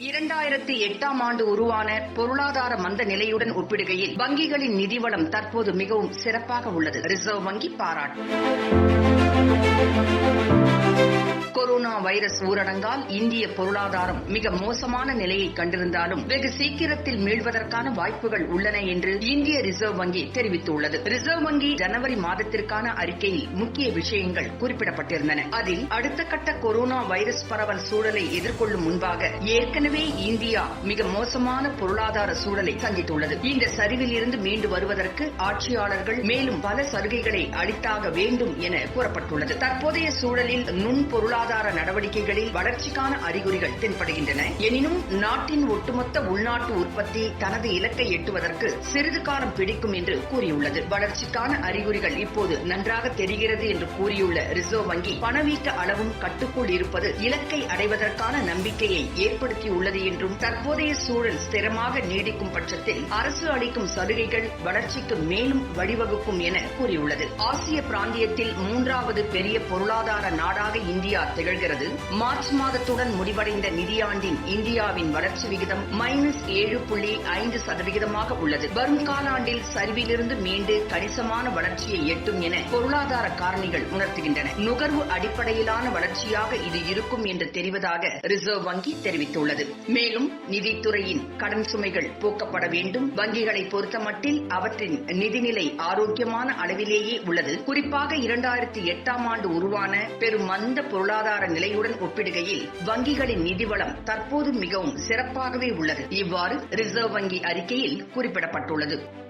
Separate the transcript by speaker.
Speaker 1: இரண்டாயிரத்தி எட்டாம் ஆண்டு உருவான பொருளாதார மந்த நிலையுடன் ஒப்பிடுகையில் வங்கிகளின் நிதிவளம் தற்போது மிகவும் சிறப்பாக உள்ளது. ரிசர்வ் வங்கி பாராட்டு. வைரஸ் ஊரடங்கால் இந்திய பொருளாதாரம் மிக மோசமான நிலையை கண்டிருந்தாலும் வெகு சீக்கிரத்தில் மீள்வதற்கான வாய்ப்புகள் உள்ளன என்று இந்திய ரிசர்வ் வங்கி தெரிவித்துள்ளது. ரிசர்வ் வங்கி ஜனவரி மாதத்திற்கான அறிக்கையில் முக்கிய விஷயங்கள் குறிப்பிடப்பட்டிருந்தன. அதில் அடுத்த கட்ட கொரோனா வைரஸ் பரவல் சூழலை எதிர்கொள்ளும் முன்பாக ஏற்கனவே இந்தியா மிக மோசமான பொருளாதார சூழலை சந்தித்துள்ளது. இந்த சரிவில் இருந்து மீண்டு வருவதற்கு ஆட்சியாளர்கள் மேலும் பல சலுகைகளை அளித்தாக வேண்டும் என கூறப்பட்டுள்ளது. தற்போதைய சூழலில் நுண் பொருளாதார நடவடிக்கை நடவடிக்கைகளில் வளர்ச்சிக்கான அறிகுறிகள் தென்படுகின்றன. எனினும் நாட்டின் ஒட்டுமொத்த உள்நாட்டு உற்பத்தி தனது இலக்கை எட்டுவதற்கு சிறிது காலம் பிடிக்கும் என்று கூறியுள்ளது. வளர்ச்சிக்கான அறிகுறிகள் இப்போது நன்றாக தெரிகிறது என்று கூறியுள்ள ரிசர்வ் வங்கி பணவீக்க அளவும் கட்டுக்குள் இருப்பது இலக்கை அடைவதற்கான நம்பிக்கையை ஏற்படுத்தியுள்ளது என்றும் தற்போதைய சூழல் ஸ்திரமாக நீடிக்கும் பட்சத்தில் அரசு அளிக்கும் சலுகைகள் வளர்ச்சிக்கு மேலும் வழிவகுக்கும் என கூறியுள்ளது. ஆசிய பிராந்தியத்தில் மூன்றாவது பெரிய பொருளாதார நாடாக இந்தியா திகழ்கிறது. மார்ச் மாதத்துடன் முடிவடைந்த நிதியாண்டின் இந்தியாவின் வளர்ச்சி விகிதம் மைனஸ் ஏழு புள்ளி ஐந்து சதவிகிதமாக உள்ளது. வரும் காலாண்டில் சரிவிலிருந்து மீண்டு கணிசமான வளர்ச்சியை எட்டும் என பொருளாதார காரணிகள் உணர்த்துகின்றன. நுகர்வு அடிப்படையிலான வளர்ச்சியாக இது இருக்கும் என்று தெரிவதாக ரிசர்வ் வங்கி தெரிவித்துள்ளது. மேலும் நிதித்துறையின் கடன் சுமைகள் போக்கப்பட வேண்டும். வங்கிகளை பொறுத்தமட்டில் அவற்றின் நிதிநிலை ஆரோக்கியமான அளவிலேயே உள்ளது. குறிப்பாக இரண்டாயிரத்தி எட்டாம் ஆண்டு உருவான பெரும் மந்த பொருளாதார வங்கிகளுடன் ஒப்பிடுகையில் வங்கிகளின் நிதிவளம் தற்போது மிகவும் சிறப்பாகவே உள்ளது. இவ்வாறு ரிசர்வ் வங்கி அறிக்கையில் குறிப்பிடப்பட்டுள்ளது.